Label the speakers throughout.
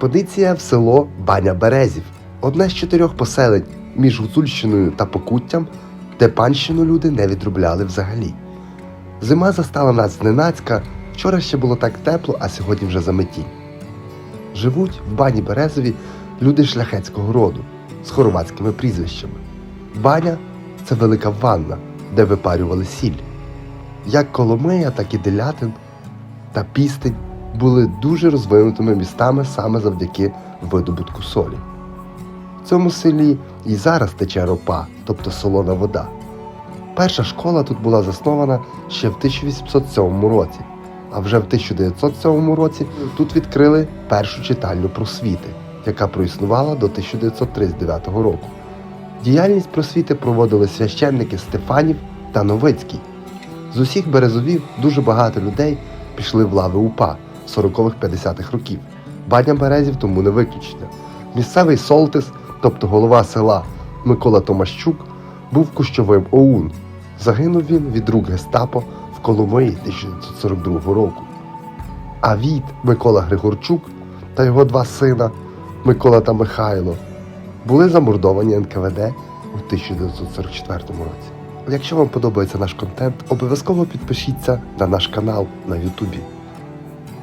Speaker 1: Експедиція в село Баня Березів, одне з чотирьох поселень між Гуцульщиною та Покуттям, де панщину люди не відробляли взагалі. Зима застала нас зненацька, вчора ще було так тепло, а сьогодні вже заметінь. Живуть в бані Березові люди шляхетського роду з хорватськими прізвищами. Баня це велика ванна, де випарювали сіль. Як Коломия, так і Делятин та Пістень були дуже розвинутими містами саме завдяки видобутку солі. В цьому селі і зараз тече ропа, тобто солона вода. Перша школа тут була заснована ще в 1807 році, а вже в 1907 році тут відкрили першу читальню просвіти, яка проіснувала до 1939 року. Діяльність просвіти проводили священники Стефанів та Новицький. З усіх березовів дуже багато людей пішли в лави УПА 40-50-х років. Баня Березів тому не виключення. Місцевий Солтис, тобто голова села Микола Томащук, був кущовим ОУН. Загинув він від рук гестапо в Коломиї 1942 року. А Віт Микола Григорчук та його два сина Микола та Михайло були замордовані НКВД у 1944 році. Якщо вам подобається наш контент, обов'язково підпишіться на наш канал на Ютубі.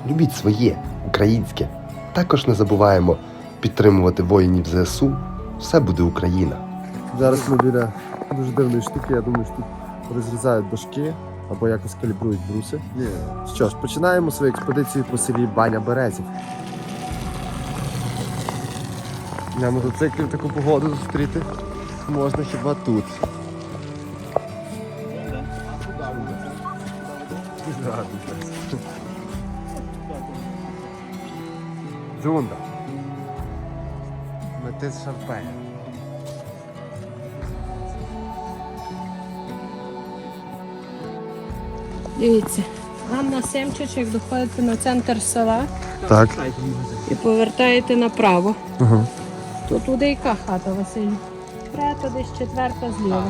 Speaker 1: Любіть своє, українське. Також не забуваємо підтримувати воїнів ЗСУ. Все буде Україна.
Speaker 2: Зараз ми біля дуже дивної штуки, я думаю, що тут розрізають дошки або якось калібрують бруси. Що ж, починаємо свою експедицію по селі Баня Березів. На мотоциклі в таку погоду зустріти можна хіба тут. Джунда. Метис шарпеє.
Speaker 3: Дивіться, вам на Семчичок доходите на центр села
Speaker 2: Так.
Speaker 3: і повертаєте направо.
Speaker 2: Ага.
Speaker 3: Тут туди яка хата Василь? Трета, десь четверта зліва.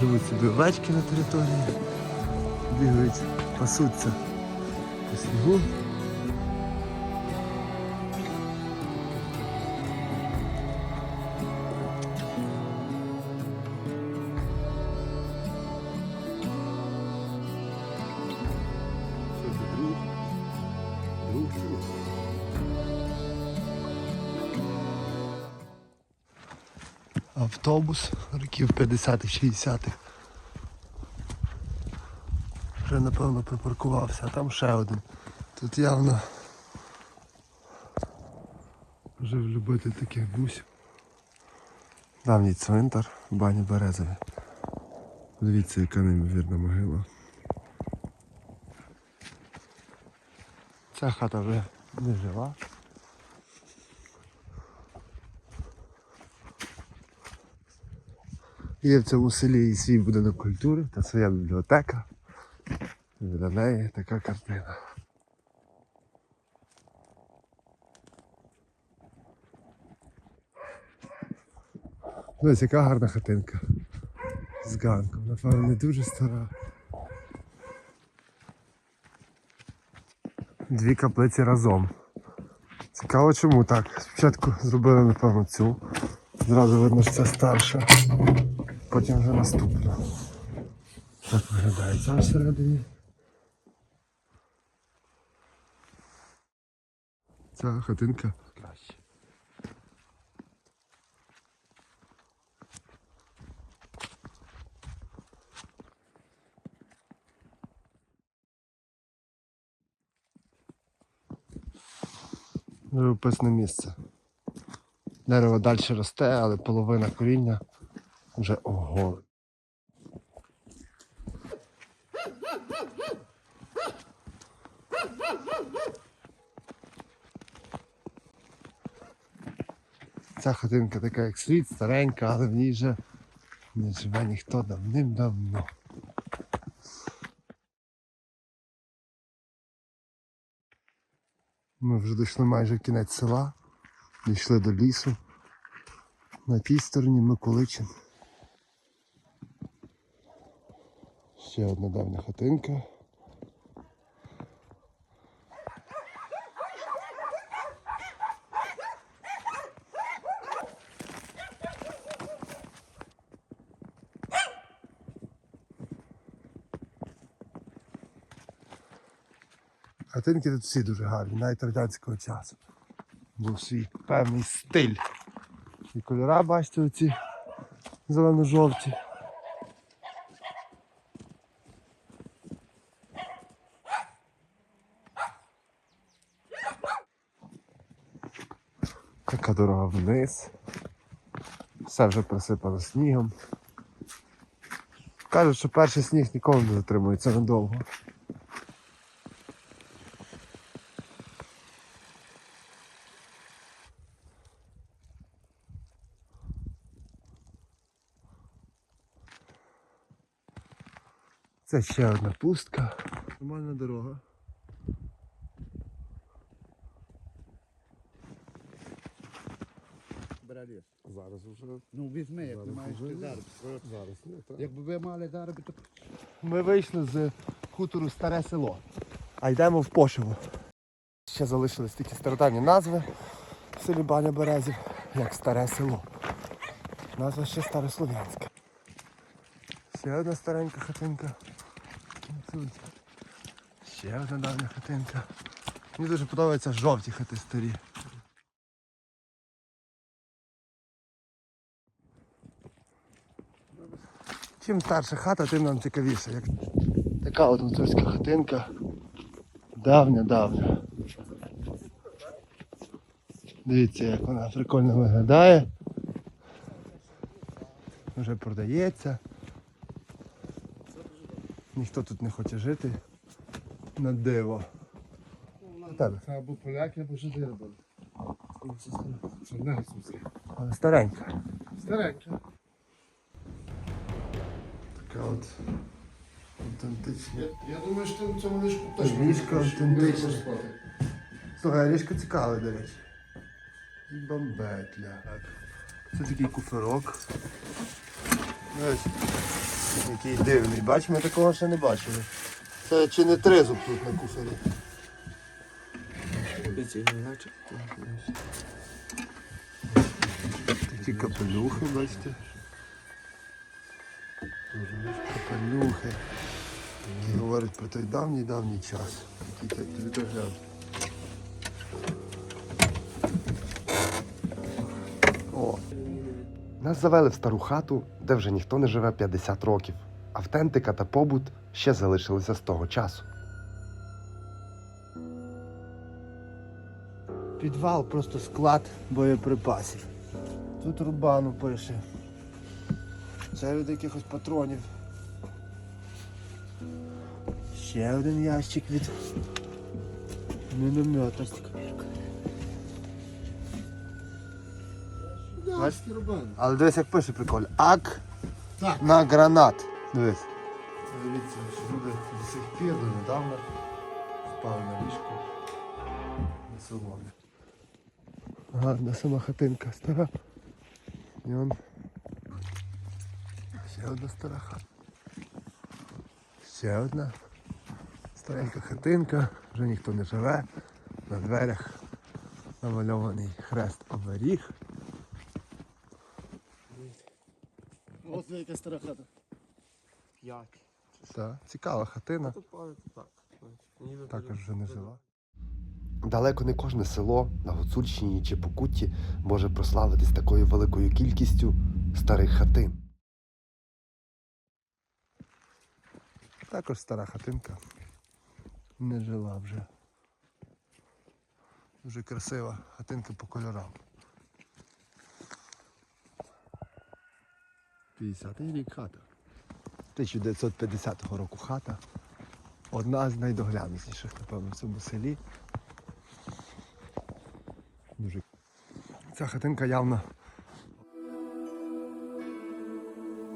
Speaker 2: Живуть собі овечки на території, бігають, пасуться по снігу. Автобус років 50-х, 60-х. Вже напевно припаркувався, а там ще один. Тут явно жив любитель таких бусів. Давній цвинтар в бані Березові. Дивіться, яка неймовірна могила. Ця хата вже не жива. Є в цьому селі і свій будинок культури та своя бібліотека. І неї така картина. Ось яка гарна хатинка. З ганком. Напевно, не дуже стара. Дві каплиці разом. Цікаво чому так. Спочатку зробили, напевно, цю. Зразу видно, що це старша. Потім вже наступну. Так виглядає ця всередині. Ця хатинка краще. Живописне місце. Дерево далі росте, але половина коріння вже ого. Ця хатинка така як світ, старенька, але в ній вже не живе ніхто давним-давно. Ми вже дійшли майже кінець села, дійшли до лісу. На тій стороні Миколичин. ще одна давня хатинка. Хатинки тут всі дуже гарні, навіть радянського часу. Був свій певний стиль. І кольора, бачите, оці зелено-жовті. Така дорога вниз. Все вже присипано снігом. Кажуть, що перший сніг ніколи не затримується надовго. Це ще одна пустка. Нормальна дорога.
Speaker 4: Бралі.
Speaker 2: Зараз вже.
Speaker 4: Ну візьми, як ти
Speaker 2: Зараз
Speaker 4: маєш
Speaker 2: уже
Speaker 4: ти
Speaker 2: ні. Зараз ні, так.
Speaker 4: Якби ви мали заробити, то
Speaker 2: Ми вийшли з хутору Старе село, а йдемо в пошиву. Ще залишились такі стародавні назви в селі Баня Березів, як Старе село. Назва ще старослов'янська. Ще одна старенька хатинка. Ще одна давня хатинка. Мені дуже подобаються жовті хати старі. Чим старша хата, тим нам цікавіше. Як... Така от гуцульська хатинка. Давня, давня. Дивіться, як вона прикольно виглядає. Вже продається. Ніхто тут не хоче жити. На диво.
Speaker 4: Це або поляки, або жиди робили.
Speaker 2: Але Старенька. Така от автентична.
Speaker 4: Я, я думаю, що ти в цьому ліжку точно
Speaker 2: Ліжко
Speaker 4: будеш-
Speaker 2: автентичне.
Speaker 4: будеш спати.
Speaker 2: Слухай, ліжко цікаве, до речі. Бомбетля. Так. Це такий куферок. Ось. Який дивний. Бач, ми такого ще не бачили. Це чи не тризуб тут на куфері. Такі капелюхи, бачите. Капелюхи. Які говорять про той давній давній час. Який так. О,
Speaker 1: Нас завели в стару хату, де вже ніхто не живе 50 років. Автентика та побут ще залишилися з того часу.
Speaker 2: підвал просто склад боєприпасів. Тут рубану пише. Це від якихось патронів. Ще один ящик від міномета. Але дивись, як пише прикольно. Ак
Speaker 4: Так.
Speaker 2: на гранат. Дивись. Дивіться, що люди до сих пір донедавна впали на ліжко. На соломі. Гарна сама хатинка стара. І он ще одна стара хата. Ще одна старенька хатинка, вже ніхто не живе. На дверях намальований хрест оберіг.
Speaker 4: Ось яка стара хата.
Speaker 2: П'ять. Так, цікава хатина. Також вже не жила.
Speaker 1: Далеко не кожне село на Гуцульщині чи Покутті може прославитись такою великою кількістю старих хатин.
Speaker 2: Також стара хатинка. Не жила вже. Дуже красива хатинка по кольорам. 50-й рік хата. 1950 року хата. Одна з найдоглянутіших, напевно, в цьому селі. Дуже. Ця хатинка явно